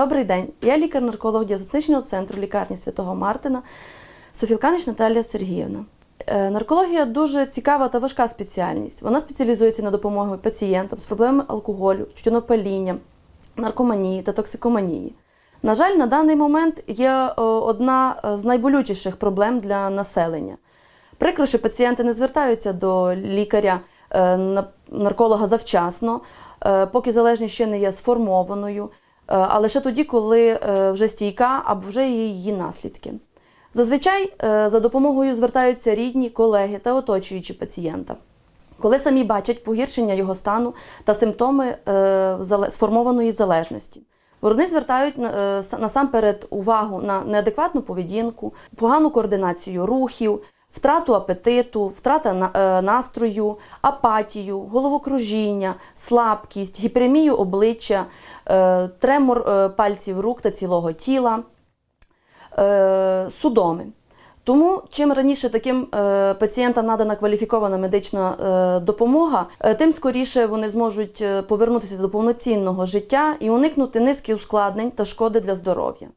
Добрий день. Я лікар-нарколог діагностичного центру лікарні Святого Мартина Софілканич Наталія Сергіївна. Е, Наркологія дуже цікава та важка спеціальність. Вона спеціалізується на допомогу пацієнтам з проблемами алкоголю, тютюнопаління, наркоманії та токсикоманії. На жаль, на даний момент є е, одна е, з найболючіших проблем для населення. Прикро, що пацієнти не звертаються до лікаря нарколога завчасно, поки залежність ще не є сформованою, а лише тоді, коли е, вже стійка або вже її наслідки. Зазвичай е, за допомогою звертаються рідні, колеги та оточуючі пацієнта. Коли самі бачать погіршення його стану та симптоми е, сформованої залежності. Вони звертають насамперед увагу на неадекватну поведінку, погану координацію рухів, втрату апетиту, втрата е, настрою, апатію, головокружіння, слабкість, гіперемію обличчя, е, тремор е, пальців рук та цілого тіла судоми. Тому чим раніше таким пацієнтам надана кваліфікована медична допомога, тим скоріше вони зможуть повернутися до повноцінного життя і уникнути низки ускладнень та шкоди для здоров'я.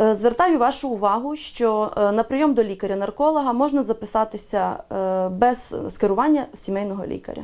Е, Звертаю вашу увагу, що е, на прийом до лікаря-нарколога можна записатися е, без скерування сімейного лікаря.